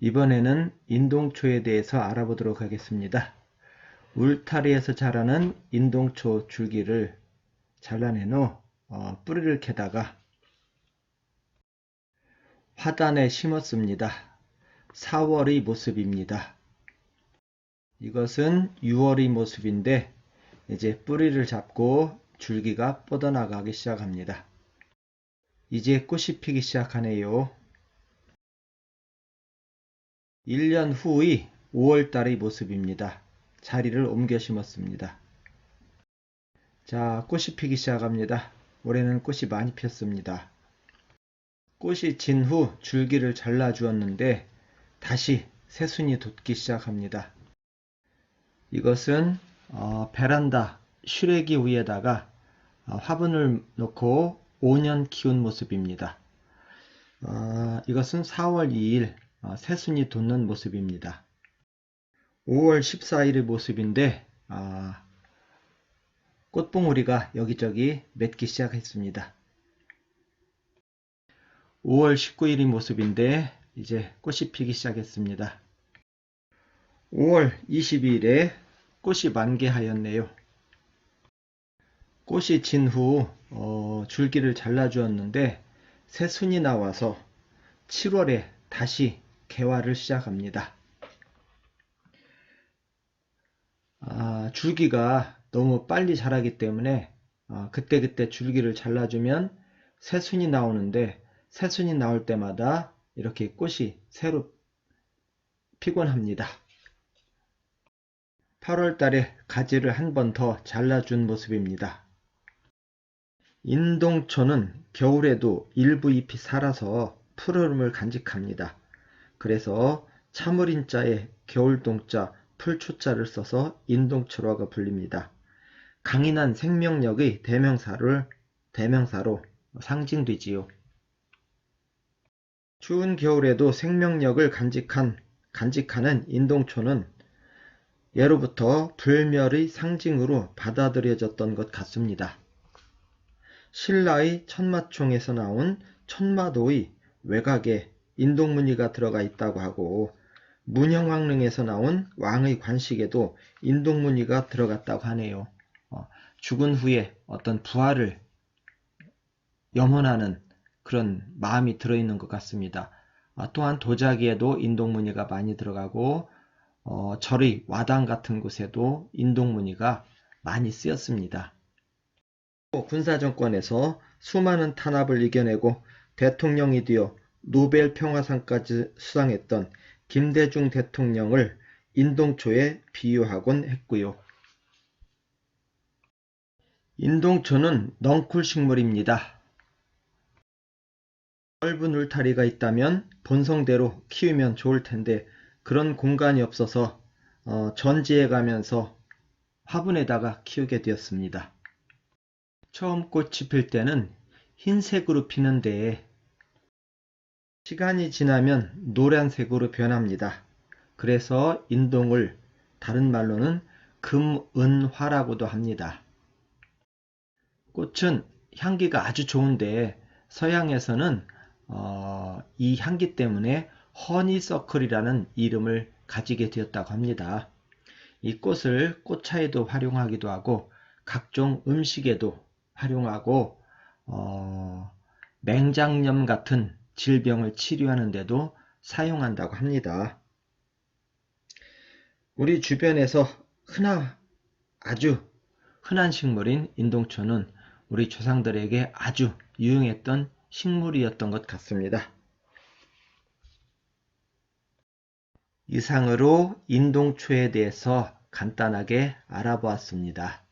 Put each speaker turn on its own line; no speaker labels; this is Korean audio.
이번에는 인동초에 대해서 알아보도록 하겠습니다. 울타리에서 자라는 인동초 줄기를 잘라내놓 어, 뿌리를 캐다가 화단에 심었습니다. 4월의 모습입니다. 이것은 6월의 모습인데 이제 뿌리를 잡고 줄기가 뻗어나가기 시작합니다. 이제 꽃이 피기 시작하네요. 1년 후의 5월달의 모습입니다. 자리를 옮겨 심었습니다. 자, 꽃이 피기 시작합니다. 올해는 꽃이 많이 폈습니다. 꽃이 진 후 줄기를 잘라 주었는데 다시 새순이 돋기 시작합니다. 이것은 어, 베란다 슈레기 위에다가 어, 화분을 놓고 5년 키운 모습입니다. 어, 이것은 4월 2일 어, 새순이 돋는 모습입니다. 5월 14일의 모습인데 아, 꽃봉오리가 여기저기 맺기 시작했습니다. 5월 19일의 모습인데 이제 꽃이 피기 시작했습니다. 5월 22일에 꽃이 만개하였네요. 꽃이 진후 어, 줄기를 잘라주었는데 새순이 나와서 7월에 다시 개화를 시작합니다. 아, 줄기가 너무 빨리 자라기 때문에 아, 그때그때 줄기를 잘라주면 새순이 나오는데 새순이 나올 때마다 이렇게 꽃이 새로 피곤 합니다. 8월 달에 가지를 한 번 더 잘라준 모습입니다. 인동초는 겨울에도 일부 잎이 살아서 푸르름을 간직합니다. 그래서 참을인자에 겨울동자, 풀초자를 써서 인동초라고 불립니다. 강인한 생명력의 대명사를 대명사로 상징되지요. 추운 겨울에도 생명력을 간직한 간직하는 인동초는 예로부터 불멸의 상징으로 받아들여졌던 것 같습니다. 신라의 천마총에서 나온 천마도의 외곽에 인동무늬가 들어가 있다고 하고 문형왕릉에서 나온 왕의 관식에도 인동무늬가 들어갔다고 하네요. 어, 죽은 후에 어떤 부활을 염원하는 그런 마음이 들어있는 것 같습니다. 아, 또한 도자기에도 인동무늬가 많이 들어가고 어, 절의 와당 같은 곳에도 인동무늬가 많이 쓰였습니다. 군사정권에서 수많은 탄압을 이겨내고 대통령이 되어 노벨 평화상까지 수상했던 김대중 대통령을 인동초에 비유하곤 했고요. 인동초는 넝쿨 식물입니다. 넓은 울타리가 있다면 본성대로 키우면 좋을 텐데 그런 공간이 없어서 어, 전지에 가면서 화분에다가 키우게 되었습니다. 처음 꽃이 필 때는 흰색으로 피는 데 시간이 지나면 노란색으로 변합니다. 그래서 인동을 다른 말로는 금은화라고도 합니다. 꽃은 향기가 아주 좋은데 서양에서는 어, 이 향기 때문에 허니서클이라는 이름을 가지게 되었다고 합니다. 이 꽃을 꽃차에도 활용하기도 하고 각종 음식에도 활용하고 어, 맹장염 같은 질병을 치료하는데도 사용한다고 합니다. 우리 주변에서 흔하 아주 흔한 식물인 인동초는 우리 조상들에게 아주 유용했던 식물이었던 것 같습니다. 이상으로 인동초에 대해서 간단하게 알아보았습니다.